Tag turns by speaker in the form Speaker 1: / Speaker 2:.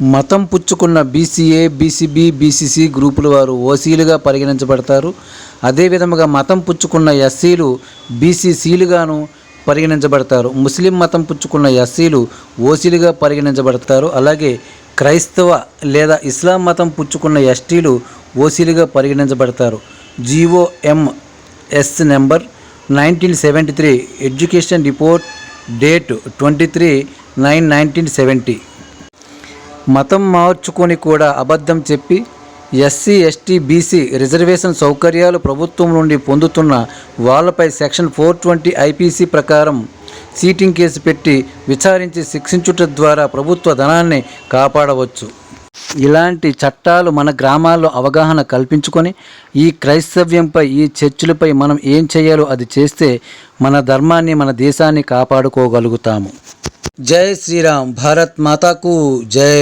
Speaker 1: మతం పుచ్చుకున్న BCA BCB BCC గ్రూపుల వారు ఓసీలుగా పరిగణించబడతారు. అదేవిధముగా మతం పుచ్చుకున్న ఎస్సీలు బీసీసీలుగాను పరిగణించబడతారు. ముస్లిం మతం పుచ్చుకున్న ఎస్సీలు ఓసీలుగా పరిగణించబడతారు. అలాగే క్రైస్తవ లేదా ఇస్లాం మతం పుచ్చుకున్న ఎస్టీలు ఓసీలుగా పరిగణించబడతారు. GOMS number nineteen seventy three education report date twenty three nine nineteen seventy. మతం మార్చుకొని కూడా అబద్ధం చెప్పి ఎస్సీ ఎస్టీ బీసీ రిజర్వేషన్ సౌకర్యాలు ప్రభుత్వం నుండి పొందుతున్న వాళ్ళపై సెక్షన్ ఫోర్ ట్వంటీ ఐపీసీ ప్రకారం సీటింగ్ కేసు పెట్టి విచారించి శిక్షించుట ద్వారా ప్రభుత్వ ధనాన్ని కాపాడవచ్చు. ఇలాంటి చట్టాలు మన గ్రామాల్లో అవగాహన కల్పించుకొని ఈ క్రైస్తవ్యంపై ఈ చర్చిలపై మనం ఏం చేయాలో అది చేస్తే మన ధర్మాన్ని మన దేశాన్ని కాపాడుకోగలుగుతాము. జై శ్రీరామ్. భారత్ మాతాకు జై.